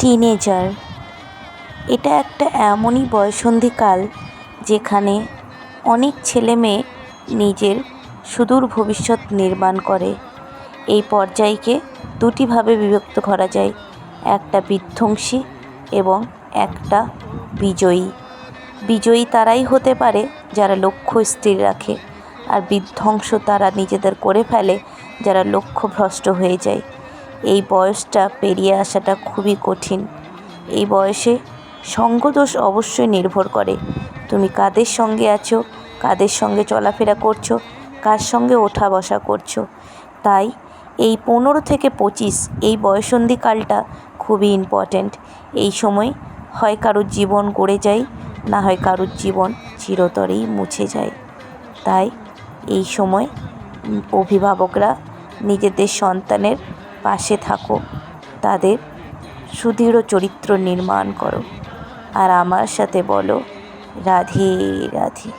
Teenager এটা একটা এমনই বয়সন্ধিকাল যেখানে অনেক ছেলে মেয়ে নিজের সুদূর ভবিষ্যৎ নির্মাণ করে। এই পর্যায়কে দুটিভাবে বিভক্ত করা যায়, একটা বিধ্বংসী এবং একটা বিজয়ী। বিজয়ী তারাই হতে পারে যারা লক্ষ্য স্থির রাখে, আর বিধ্বংস তারা নিজেদের করে ফেলে যারা লক্ষ্যভ্রষ্ট হয়ে যায়। এই বয়সটা পেরিয়ে আসাটা খুবই কঠিন। এই বয়সে সঙ্গদোষ অবশ্যই নির্ভর করে। তুমি কাদের সঙ্গে আছো, কাদের সঙ্গে চলাফেরা করছ, কার সঙ্গে ওঠা বসা করছ? তাই এই পনেরো থেকে পঁচিশ, এই বয়সন্ধিকালটা খুবই ইম্পর্ট্যান্ট এই সময় হয় কারোর জীবন গড়ে যায়, না হয় কারোর জীবন চিরতরেই মুছে যায়। তাই এই সময় অভিভাবকরা নিজেদের সন্তানের পাশে থাকো। তাদের সুদৃঢ় চরিত্র নির্মাণ করো। আর আমার সাথে বলো রাধে রাধে।